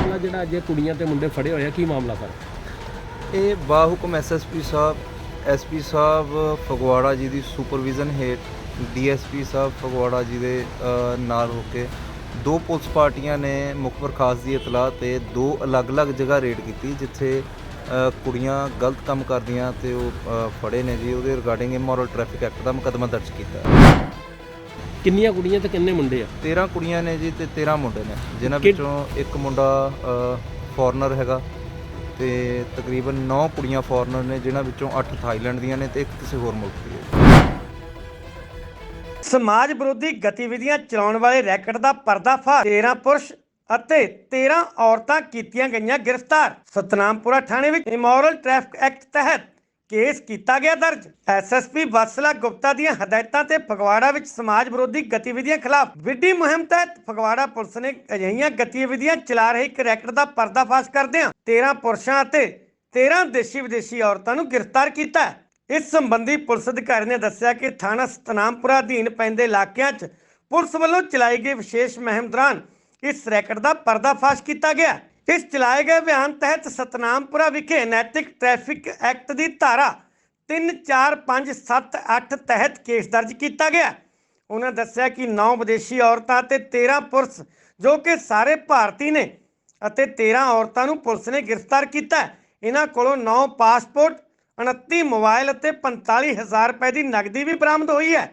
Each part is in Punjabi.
ਮਾਮਲਾ ਜਿਹੜਾ ਅੱਜ ਇਹ ਕੁੜੀਆਂ ਤੇ ਮੁੰਡੇ ਫੜੇ ਹੋਏ ਆ ਕੀ ਮਾਮਲਾ ਸਰ? ਇਹ ਬਾਹੁਕਮ ਐਸਐਸਪੀ ਸਾਹਿਬ ਐਸਪੀ ਸਾਹਿਬ ਫਗਵਾੜਾ ਜੀ ਦੀ ਸੁਪਰਵਿਜ਼ਨ ਹੇਠ ਡੀਐਸਪੀ ਸਾਹਿਬ ਫਗਵਾੜਾ ਜੀ ਦੇ ਅ, ਨਾਲ ਹੋ ਕੇ ਦੋ ਪੁਲਿਸ ਪਾਰਟੀਆਂ ਨੇ ਮੁਖਬਰ ਖਾਸ ਦੀ ਇਤਲਾਹ ਤੇ ਦੋ ਅਲੱਗ-ਅਲੱਗ ਜਗ੍ਹਾ ਰੇਡ ਕੀਤੀ ਜਿੱਥੇ ਅ, ਕੁੜੀਆਂ ਗਲਤ ਕੰਮ ਕਰਦੀਆਂ ਤੇ ਉਹ ਅ, ਫੜੇ ਨੇ ਜੀ। ਉਹਦੇ ਰਿਗਾਰਡਿੰਗ ਇਮੋਰਲ ਟ੍ਰੈਫਿਕ ਐਕਟ ਦਾ ਮੁਕੱਦਮਾ ਦਰਜ ਕੀਤਾ। ਕਿੰਨੀਆਂ ਕੁੜੀਆਂ ਤੇ ਕਿੰਨੇ ਮੁੰਡੇ ਆ? 13 ਕੁੜੀਆਂ ਨੇ ਜੀ ਤੇ 13 ਮੁੰਡੇ ਨੇ ਜਿਨ੍ਹਾਂ ਕਿ- ਵਿੱਚੋਂ ਇੱਕ ਮੁੰਡਾ ਫੋਰਨਰ ਹੈਗਾ ਤੇ ਤਕਰੀਬਨ 9 ਕੁੜੀਆਂ ਫੋਰਨਰ ਨੇ ਜਿਨ੍ਹਾਂ ਵਿੱਚੋਂ 8 ਥਾਈਲੈਂਡ ਦੀਆਂ ਨੇ ਤੇ ਇੱਕ ਕਿਸੇ ਹੋਰ ਮੁਲਕ ਦੀ ਹੈ। ਸਮਾਜ ਵਿਰੋਧੀ ਗਤੀਵਿਧੀਆਂ ਚਲਾਉਣ ਵਾਲੇ ਰੈਕਟ ਦਾ ਪਰਦਾਫਾਸ਼ 13 ਪੁਰਸ਼ ਅਤੇ 13 ਔਰਤਾਂ ਕੀਤੀਆਂ ਗਈਆਂ ਗ੍ਰਿਫਤਾਰ। ਸਤਨਾਮਪੁਰਾ ਥਾਣੇ ਵਿੱਚ ਇਮੋਰਲ ਟ੍ਰੈਫਿਕ ਐਕਟ ਤਹਿਤ ਕੇਸ ਕੀਤਾ ਗਿਆ ਦਰਜ। ਐਸਐਸਪੀ ਵਤਸਲਾ ਗੁਪਤਾ ਦੀਆਂ ਹਦਾਇਤਾਂ ਤੇ ਫਗਵਾੜਾ ਵਿੱਚ ਸਮਾਜ ਵਿਰੋਧੀ ਗਤੀਵਿਧੀਆਂ ਖਿਲਾਫ ਵਿੱਢੀ ਮੁਹਿੰਮ ਤਹਿਤ ਫਗਵਾੜਾ ਪੁਲਿਸ ਨੇ ਅਜਿਹੀਆਂ ਗਤੀਵਿਧੀਆਂ ਚਲਾ ਰਹੇ ਇੱਕ ਰੈਕਟ ਦਾ ਪਰਦਾਫਾਸ਼ ਕਰਦਿਆਂ 13 ਪੁਰਸ਼ਾਂ ਅਤੇ 13 ਦੇਸ਼ੀ ਵਿਦੇਸ਼ੀ ਔਰਤਾਂ ਨੂੰ ਗ੍ਰਿਫਤਾਰ ਕੀਤਾ ਇਸ ਸੰਬੰਧੀ ਪੁਲਿਸ ਅਧਿਕਾਰੀ ਨੇ ਦੱਸਿਆ ਕਿ ਥਾਣਾ ਸਤਨਾਮਪੁਰਾ ਅਧੀਨ ਪੈਂਦੇ ਇਲਾਕਿਆਂ 'ਚ ਪੁਲਿਸ ਵੱਲੋਂ ਚਲਾਈ ਗਈ ਵਿਸ਼ੇਸ਼ ਮੁਹਿੰਮ ਦੌਰਾਨ ਇਸ ਰੈਕਟ ਦਾ ਪਰਦਾਫਾਸ਼ ਕੀਤਾ ਗਿਆ। ਇਸ ਚਲਾਏ ਗਏ ਅਭਿਆਨ ਤਹਿਤ ਸਤਨਾਮਪੁਰਾ ਵਿਖੇ ਨੈਤਿਕ ਟ੍ਰੈਫਿਕ ਐਕਟ ਦੀ ਧਾਰਾ 3 4 5 7 8 ਤਹਿਤ ਕੇਸ ਦਰਜ ਕੀਤਾ ਗਿਆ। ਉਹਨਾਂ ਦੱਸਿਆ ਕਿ 9 ਵਿਦੇਸ਼ੀ ਔਰਤਾਂ ਤੇ 13 ਪੁਰਸ਼, ਜੋ ਕਿ ਸਾਰੇ ਭਾਰਤੀ ਨੇ ਅਤੇ 13 ਔਰਤਾਂ ਨੂੰ ਪੁਲਿਸ ਨੇ ਗ੍ਰਿਫਤਾਰ ਕੀਤਾ ਇਹਨਾਂ ਕੋਲੋਂ 9 ਪਾਸਪੋਰਟ 29 ਮੋਬਾਈਲ ਅਤੇ 45000 ਰੁਪਏ ਦੀ ਨਕਦੀ ਵੀ ਬਰਾਮਦ ਹੋਈ ਹੈ।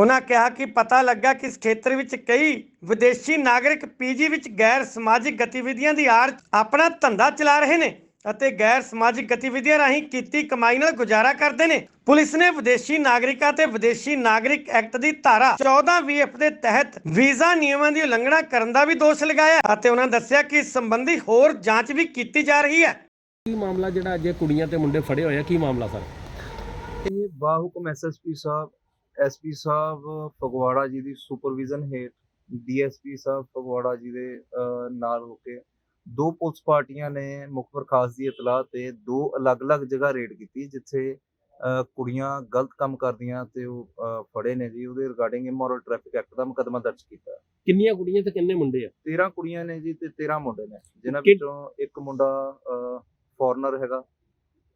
ਉਹਨਾਂ ਕਿਹਾ ਕਿ ਪਤਾ ਲੱਗਾ ਕਿ ਇਸ ਖੇਤਰ ਵਿੱਚ ਕਈ ਵਿਦੇਸ਼ੀ ਨਾਗਰਿਕ ਪੀਜੀ ਵਿੱਚ ਗੈਰ ਸਮਾਜਿਕ ਗਤੀਵਿਧੀਆਂ ਦੀ ਆੜ 'ਚ ਆਪਣਾ ਧੰਦਾ ਚਲਾ ਰਹੇ ਨੇ ਅਤੇ ਗੈਰ ਸਮਾਜਿਕ ਗਤੀਵਿਧੀਆਂ ਰਾਹੀਂ ਕੀਤੀ ਕਮਾਈ ਨਾਲ ਗੁਜ਼ਾਰਾ ਕਰਦੇ ਨੇ। ਪੁਲਿਸ ਨੇ ਵਿਦੇਸ਼ੀ ਨਾਗਰਿਕਾਂ ਤੇ ਵਿਦੇਸ਼ੀ ਨਾਗਰਿਕ ਐਕਟ ਦੀ ਧਾਰਾ 14 ਵੀਐਫ ਦੇ ਤਹਿਤ ਵੀਜ਼ਾ ਨਿਯਮਾਂ ਦੀ ਉਲੰਘਣਾ ਕਰਨ ਦਾ ਵੀ ਦੋਸ਼ ਲਗਾਇਆ ਅਤੇ ਉਹਨਾਂ ਦੱਸਿਆ ਕਿ ਇਸ ਸੰਬੰਧੀ ਹੋਰ ਜਾਂਚ ਵੀ ਕੀਤੀ ਜਾ ਰਹੀ ਹੈ। ਕੀ ਮਾਮਲਾ ਜਿਹੜਾ ਅੱਜ ਇਹ ਕੁੜੀਆਂ ਤੇ ਮੁੰਡੇ ਫੜੇ ਹੋਏ ਆ? ਕੀ ਮਾਮਲਾ ਸਰ? ਇਹ ਬਾਹੁਕਮ ਐਸਐਸਪੀ ਸਾਹਿਬ ਐਸਪੀ ਸਾਹਿਬ ਫਗਵਾੜਾ ਜੀ ਦੀ ਸੁਪਰਵਿਜ਼ਨ ਹੇਠ ਡੀਐਸਪੀ ਸਾਹਿਬ ਫਗਵਾੜਾ ਜੀ ਦੇ ਨਾਲ ਹੋ ਕੇ ਦੋ ਪੁਲਿਸ ਪਾਰਟੀਆਂ ਨੇ ਮੁਖਬਰ ਖਾਸ ਦੀ ਇਤਲਾਹ ਤੇ ਦੋ ਅਲੱਗ-ਅਲੱਗ ਜਗ੍ਹਾ ਰੇਡ ਕੀਤੀ ਜਿੱਥੇ ਕੁੜੀਆਂ ਗਲਤ ਕੰਮ ਕਰਦੀਆਂ ਤੇ ਉਹ ਫੜੇ ਨੇ ਜੀ। ਉਹਦੇ ਰਿਗਾਰਡਿੰਗ ਇਮੋਰਲ ਟ੍ਰੈਫਿਕ ਐਕਟ ਦਾ ਮੁਕੱਦਮਾ ਦਰਜ ਕੀਤਾ। ਕਿੰਨੀਆਂ ਕੁੜੀਆਂ ਤੇ ਕਿੰਨੇ ਮੁੰਡੇ ਆ? 13 ਕੁੜੀਆਂ ਨੇ ਜੀ ਤੇ 13 ਮੁੰਡੇ ਨੇ ਜਿਨ੍ਹਾਂ ਵਿੱਚੋਂ ਇੱਕ ਮੁੰਡਾ ਫੋਰਨਰ ਹੈਗਾ।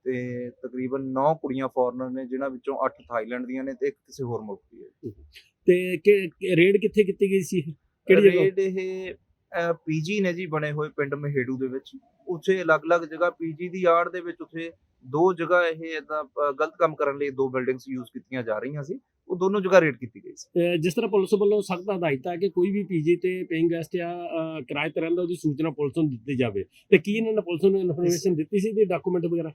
ਤੇ ਤਕਰੀਬਨ 9 ਕੁੜੀਆਂ ਫੋਰਨਰ ਨੇ ਜਿਨ੍ਹਾਂ ਵਿੱਚੋਂ 8 ਥਾਈਲੈਂਡ ਦੀਆਂ ਨੇ ਤੇ ਇੱਕ ਕਿਸੇ ਹੋਰ ਮੁਲਕ ਦੀ ਹੈ। ਤੇ ਕਿ- ਰੇਡ ਕਿੱਥੇ ਕੀਤੀ ਗਈ ਸੀ? ਕਿਹੜੀ ਜਗ੍ਹਾ? ਰੇਡ ਇਹ ਪੀਜੀ ਨੇ ਜੀ ਬਣੇ ਹੋਏ ਪਿੰਡ ਮਹੇੜੂ ਦੇ ਵਿੱਚ। ਉੱਥੇ ਅਲੱਗ-ਅਲੱਗ ਜਗ੍ਹਾ ਪੀਜੀ ਦੀ ਆੜ ਦੇ ਵਿੱਚ ਉੱਥੇ ਦੋ ਜਗ੍ਹਾ ਇਹ ਅ, ਗਲਤ ਕੰਮ ਕਰਨ ਲਈ ਦੋ ਬਿਲਡਿੰਗਸ ਯੂਜ਼ ਕੀਤੀਆਂ ਜਾ ਰਹੀਆਂ ਸੀ। ਉਹ ਦੋਨੋਂ ਜਗ੍ਹਾ ਰੇਡ ਕੀਤੀ ਗਈ ਸੀ। ਜਿਸ ਤਰ੍ਹਾਂ ਪੁਲਿਸ ਵੱਲੋਂ ਸਖਤ ਹਦਾਇਤ ਹੈ ਕਿ ਕੋਈ ਵੀ ਪੀਜੀ ਤੇ ਪੇਇੰਗ ਗੈਸਟ ਅਹ ਕਿਰਾਏ ਤੇ ਰਹਿੰਦਾ ਉਹਦੀ ਸੂਚਨਾ ਪੁਲਿਸ ਨੂੰ ਦਿੱਤੀ ਜਾਵੇ। ਤੇ ਕੀ ਇਹਨਾਂ ਨੇ ਪੁਲਿਸ ਨੂੰ ਇਨਫੋਰਮੇਸ਼ਨ ਦਿੱਤੀ ਸੀ ਤੇ ਡਾਕੂਮੈਂਟ ਵਗੈਰਾ?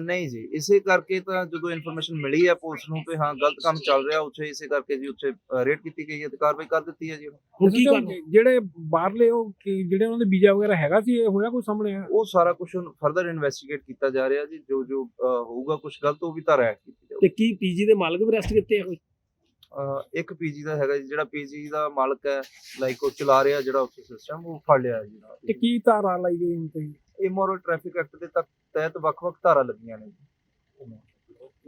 ਨਹੀਂ ਜੀ ਇਸੇ ਕਰਕੇ ਤਾਂ ਜਦੋਂ ਇਨਫੋਰਮੇਸ਼ਨ ਮਿਲੀ ਹੈ ਪੁਲਿਸ ਨੂੰ ਕਿ ਹਾਂ ਗਲਤ ਕੰਮ ਚੱਲ ਰਿਹਾ ਉੱਥੇ ਇਸੇ ਕਰਕੇ ਜੀ ਉੱਥੇ ਰੇਡ ਕੀਤੀ ਗਈ ਹੈ ਤੇ ਕਾਰਵਾਈ ਕਰ ਦਿੱਤੀ ਹੈ ਜੀ ਹੁਣ ਕੀ ਕਰ ਜਿਹੜੇ ਬਾਹਰਲੇ ਉਹ ਜਿਹੜੇ ਉਹਨਾਂ ਦੇ ਵੀਜ਼ਾ ਵਗੈਰਾ ਹੈਗਾ ਸੀ ਇਹ ਹੋਇਆ ਕੋਈ ਸਾਹਮਣੇ? ਆ ਉਹ ਸਾਰਾ ਕੁਝ ਫਰਦਰ ਇਨਵੈਸਟੀਗੇਟ ਕੀਤਾ ਜਾ ਰਿਹਾ ਜੀ ਜੋ ਜੋ ਹੋਊਗਾ ਕੁਝ ਗਲਤ ਉਹ ਵੀ ਤਾਂ ਰੈਕ ਕੀਤੀ ਜਾਊਗੀ। ਤੇ ਕੀ ਪੀਜੀ ਦੇ ਮਾਲਕ ਵੀ ਅਰੈਸਟ ਕੀਤੇ ਆ ਕੋਈ? ਇੱਕ ਪੀਜੀ ਦਾ ਹੈਗਾ ਜੀ ਜਿਹੜਾ ਪੀਜੀ ਦਾ ਮਾਲਕ ਹੈ ਲਾਈਕ ਉਹ ਚਲਾ ਰਿਹਾ ਜਿਹੜਾ ਉੱਥੇ ਸਿਸਟਮ ਉਹ ਫੜ ਲਿਆ ਜੀ ਤੇ ਕੀ ਧਾਰਾ ਲਾਈ ਗਈ ਹੁਣ ਤੇ? ਇਮੋਰਲ ਟ੍ਰੈਫਿਕ ਐਕਟ ਦੇ ਤੱਕ ਤਹਿਤ ਵੱਖ-ਵੱਖ ਧਾਰਾ ਲੱਗੀਆਂ ਨੇ। ਜੀ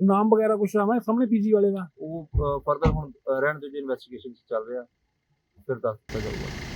ਨਾਮ ਵਗੈਰਾ ਕੁਛ ਆਵਾ ਸਾਹਮਣੇ ਪੀਜੀ ਵਾਲੇ ਦਾ? ਉਹ ਫਰਦਰ ਹੁਣ ਰਹਿਣ ਦੇ ਜੀ ਇਨਵੈਸਟੀਗੇਸ਼ਨ ਚੱਲ ਰਿਹਾ। ਫਿਰ ਦੱਸ ਦਿੱਤਾ ਜਾਊਗਾ।